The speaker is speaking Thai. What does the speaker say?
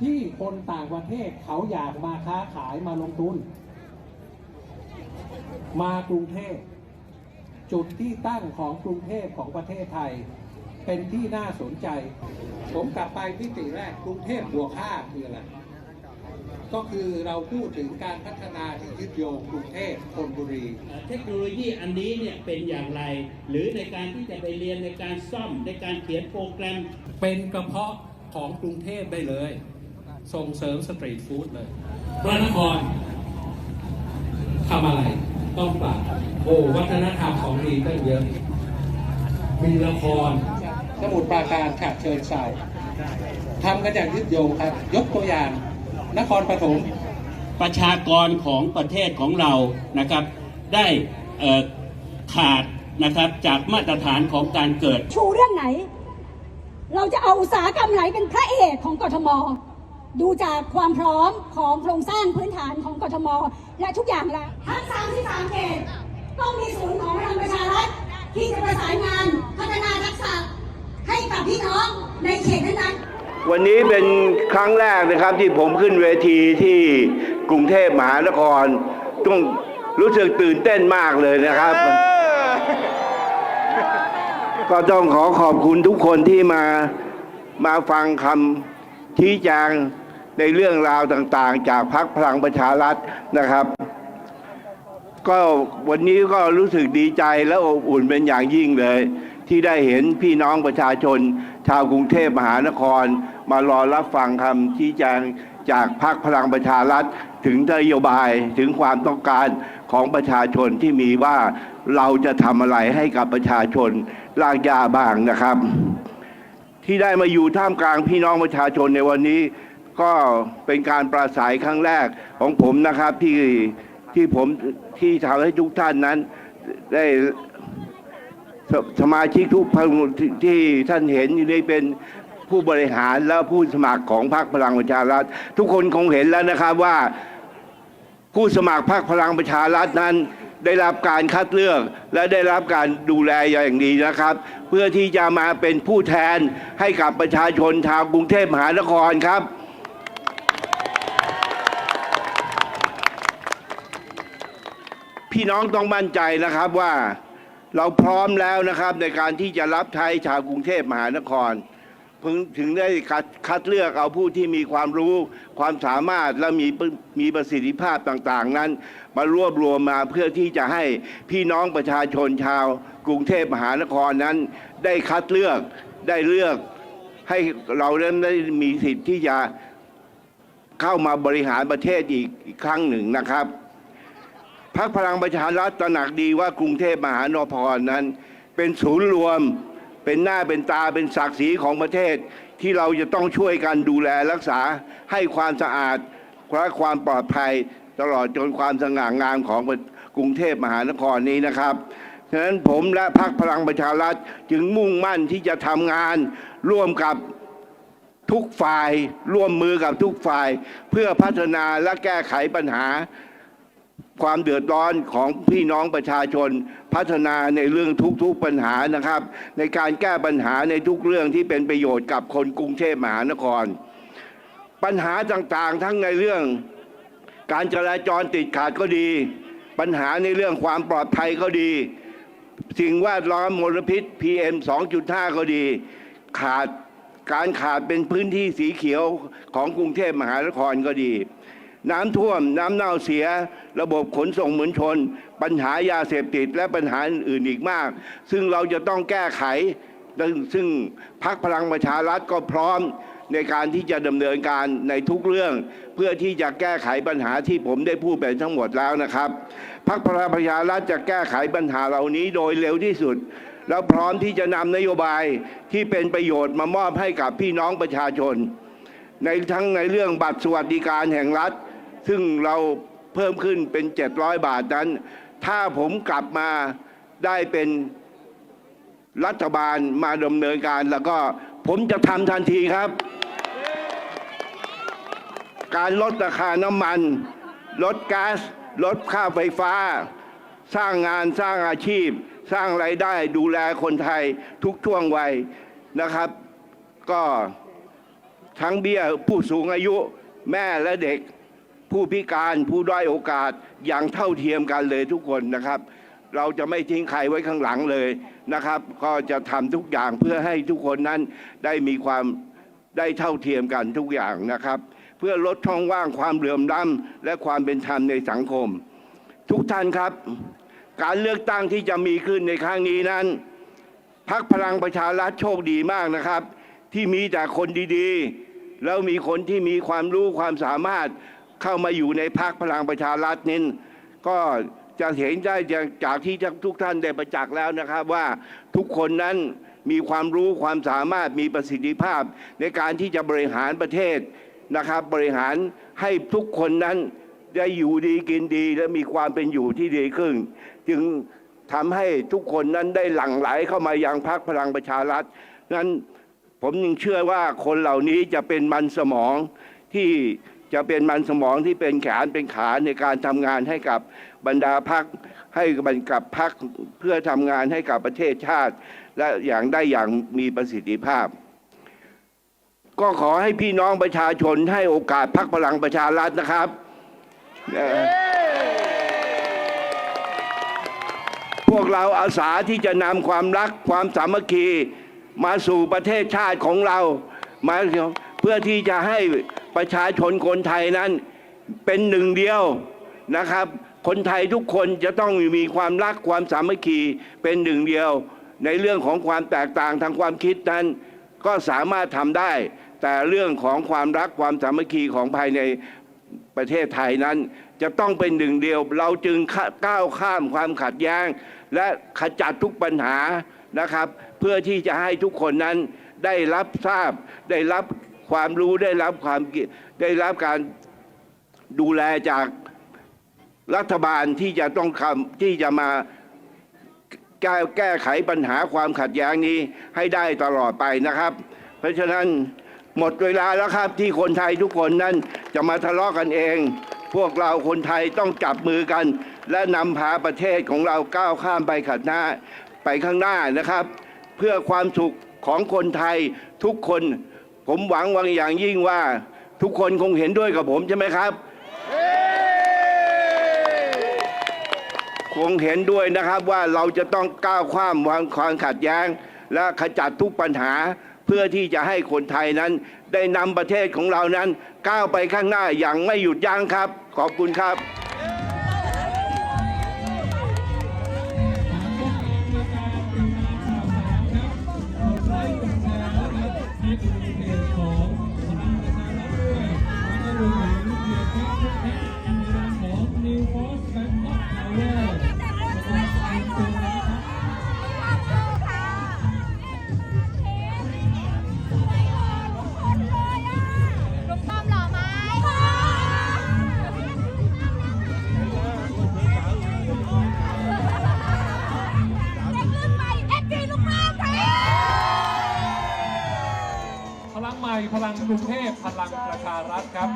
ที่คนต่างประเทศเขาอยากมาค้าขายมาลงทุน มากรุงเทพจุดที่ตั้งของกรุงเทพของประเทศไทย เป็นที่น่าสนใจ ผมกลับไปมิติแรกกรุงเทพบวกห้าคืออะไรก็คือเราพูดถึงการพัฒนาที่ยึดโยงกรุงเทพธนบุรี เทคโนโลยีอันนี้เนี่ยเป็นอย่างไร หรือในการที่จะไปเรียนในการซ่อมในการเขียนโปรแกรม เป็นกระเพาะของกรุงเทพได้เลย ส่งเสริมสตรีทฟู้ดเลยพระนครทำอะไร ต้องปรับโอ้วัฒนธรรมของดีตั้งเยอะ มีละคร สมุดปราการฉะเชิญเซาทำกันอย่างยึดโยงครับ ยกตัวอย่าง นครปฐมประชากรของประเทศของเรานะครับ ได้เอ่อขาดนะครับจากมาตรฐานของการเกิด ชูเรื่องไหน เราจะเอาอุตสาหกรรมไหนเป็นพระเอกของกทม ดูจากความพร้อมของโครงสร้างพื้นฐานของกทม และทุกอย่างละทั้ง 33 เขตต้องมีศูนย์ของพลังประชารัฐที่จะประสานงานพัฒนาทักษะให้กับพี่น้องในเขตนั้นๆวันนี้เป็นครั้งแรกนะครับที่ผมขึ้นเวทีที่กรุงเทพมหานครต้องรู้สึกตื่นเต้นมากเลยนะครับ ก็ต้องขอขอบคุณทุกคนที่มามาฟังคำชี้แจง ในเรื่องราวต่างๆ จากพรรคพลังประชารัฐนะครับ ก็วันนี้ก็รู้สึกดีใจและอบอุ่นเป็นอย่างยิ่งเลย ที่ได้เห็นพี่น้องประชาชน ชาวกรุงเทพมหานคร มารอรับฟังคำชี้แจงจากพรรคพลังประชารัฐถึงนโยบายถึงความต้องการของประชาชนที่มีว่าเราจะทำอะไรให้กับประชาชนลากยาบ้างนะครับ ที่ได้มาอยู่ท่ามกลางพี่น้องประชาชนในวันนี้ ก็เป็นการปราศัยครั้งแรกของผมนะครับที่ที่ผมที่ทำให้ทุกท่านนั้น ได้สสมาชิกทุกพรรคที่ที่ท่านเห็นอยู่นี่เป็นผู้บริหารและผู้สมัครของพรรคพลังประชารัฐ ทุกคนคงเห็นแล้วนะครับว่า ผู้สมัครพรรคพลังประชารัฐนั้นได้รับการคัดเลือกและได้รับการดูแลอย่างดีนะครับ เพื่อที่จะมาเป็นผู้แทนให้กับประชาชนชาวกรุงเทพมหานครครับ พี่น้องต้องมั่นใจนะครับว่าเราพร้อมแล้วนะครับในการที่จะรับใช้ชาวกรุงเทพมหานครเพิ่งถึงได้คัดเลือกเอาผู้ที่มีความรู้ความสามารถและมีมีประสิทธิภาพต่างๆ นั้น มารวบรวมมาเพื่อที่จะให้พี่น้องประชาชนชาวกรุงเทพมหานครนั้น ได้คัดเลือกได้เลือกให้เราได้มีสิทธิ์ที่จะเข้ามาบริหารประเทศอีกครั้งหนึ่งนะครับ พักพลังประชารัฐตระหนักดีว่ากรุงเทพมหานครนั้น เป็นศูนย์รวม เป็นหน้าเป็นตาเป็นศักดิ์ศรีของประเทศ ที่เราจะต้องช่วยกันดูแลรักษาให้ความสะอาดและความปลอดภัยตลอดจนความสง่างามของกรุงเทพมหานครนี้นะครับฉะนั้นผมและพรรคพลังประชารัฐจึงมุ่งมั่นที่จะทำงานร่วมกับทุกฝ่าย ร่วมมือกับทุกฝ่าย เพื่อพัฒนาและแก้ไขปัญหา ความเดือดร้อนของพี่น้องประชาชน พัฒนาในเรื่องทุกๆปัญหานะครับ ในการแก้ปัญหาในทุกเรื่องที่เป็นประโยชน์กับคนกรุงเทพมหานคร ปัญหาต่างๆทั้งในเรื่อง การจราจรติดขัดก็ดี ปัญหาในเรื่องความปลอดภัยก็ดี สิ่งแวดล้อมมลพิษ PM 2.5 ก็ดี ขาดการขาดเป็นพื้นที่สีเขียวของกรุงเทพมหานครก็ดี น้ำท่วม น้ำเน่าเสีย ระบบขนส่งมวลชน ปัญหายาเสพติดและปัญหาอื่นอีกมาก ซึ่งเราจะต้องแก้ไข ซึ่งพักพลังประชารัฐก็พร้อมในการที่จะดำเนินการในทุกเรื่อง เพื่อที่จะแก้ไขปัญหาที่ผมได้พูดไปทั้งหมดแล้วนะครับพักพลังประชารัฐจะแก้ไขปัญหาเหล่านี้โดยเร็วที่สุด แล้วพร้อมที่จะนำนโยบายที่เป็นประโยชน์มามอบให้กับพี่น้องประชาชน ในทั้งในเรื่องบัตรสวัสดิการแห่งรัฐ ซึ่งเราเพิ่มขึ้นเป็น 700 บาทนั้น ถ้าผมกลับมาได้เป็นรัฐบาลมาดำเนินการแล้วก็ผมจะทำทันทีครับ การลดราคาน้ำมัน ลดก๊าซลดค่าไฟฟ้า สร้างงานสร้างอาชีพ สร้างไรายได้ดูแลคนไทยทุกช่วงวัยนะครับ ก็ทั้งเบี้ยผู้สูงอายุแม่และเด็ก ผู้พิการผู้ด้อยโอกาสอย่างเท่าเทียมกันเลยทุกคนนะครับ เราจะไม่ทิ้งใครไว้ข้างหลังเลยนะครับ ก็จะทำทุกอย่างเพื่อให้ทุกคนนั้นได้มีความได้เท่าเทียมกันทุกอย่างนะครับ เพื่อลดช่องว่างความเหลื่อมล้ำและความเป็นธรรมในสังคม ทุกท่านครับ การเลือกตั้งที่จะมีขึ้นในครั้งนี้นั้นพักพลังประชารัฐโชคดีมากนะครับ ที่มีแต่คนดีๆ แล้วมีคนที่มีความรู้ความสามารถ เข้ามาอยู่ในพักพลังประชารัฐนี้ก็จะเห็นได้จากจากที่ทุกท่านได้ประจักษ์แล้วนะครับว่าทุกคนนั้นมีความรู้ความสามารถมีประสิทธิภาพในการที่จะบริหารประเทศนะครับ บริหารให้ทุกคนนั้นได้อยู่ดีกินดีและมีความเป็นอยู่ที่ดีขึ้น จึงทำให้ทุกคนนั้นได้หลั่งไหลเข้ามายังพรรคพลังประชารัฐนั้นผมยังเชื่อว่าคนเหล่านี้จะเป็นมันสมองที่ จะเป็นมันสมองที่เป็นแขนเป็นขาในการทำงานให้กับบรรดาพรรคให้กับพรรคเพื่อทำงานให้กับประเทศชาติ และอย่างได้อย่างมีประสิทธิภาพ ก็ขอให้พี่น้องประชาชนให้โอกาสพรรคพลังประชารัฐนะครับ พวกเราอาสาที่จะนำความรักความสามัคคีมาสู่ประเทศชาติของเรามาเพื่อที่จะให้ ประชาชนคนไทยนั้นเป็นหนึ่งเดียวนะครับ คนไทยทุกคนจะต้องมีความรักความสามัคคีเป็นหนึ่งเดียว ในเรื่องของความแตกต่างทางความคิดนั้น ก็สามารถทำได้ แต่เรื่องของความรักความสามัคคีของภายในประเทศไทยนั้น จะต้องเป็นหนึ่งเดียว เราจึงก้าวข้ามความขัดแย้ง และขจัดทุกปัญหานะครับ เพื่อที่จะให้ทุกคนนั้นได้รับทราบได้รับ ความรู้ได้รับความได้รับการดูแลจากรัฐบาลที่จะต้องทำที่จะมาแก้แก้ไขปัญหาความขัดแย้งนี้ให้ได้ตลอดไปนะครับ เพราะฉะนั้นหมดเวลาแล้วครับที่คนไทยทุกคนนั้นจะมาทะเลาะกันเอง พวกเราคนไทยต้องจับมือกัน และนำพาประเทศของเราก้าวข้ามไปขัดหน้าไปข้างหน้านะครับ เพื่อความสุขของคนไทยทุกคน ผมหวังวังอย่างยิ่งว่า ทุกคนคงเห็นด้วยกับผมใช่ไหมครับ คงเห็นด้วยนะครับว่าเราจะต้องก้าวข้ามวางความขัดแย้ง และขจัดทุกปัญหาเพื่อที่จะให้คนไทยนั้น ได้นำประเทศของเรานั้น ก้าวไปข้างหน้าอย่างไม่หยุดยั้งครับ ขอบคุณครับ พลังใหม่ พลังกรุงเทพพลังประชารัฐครับ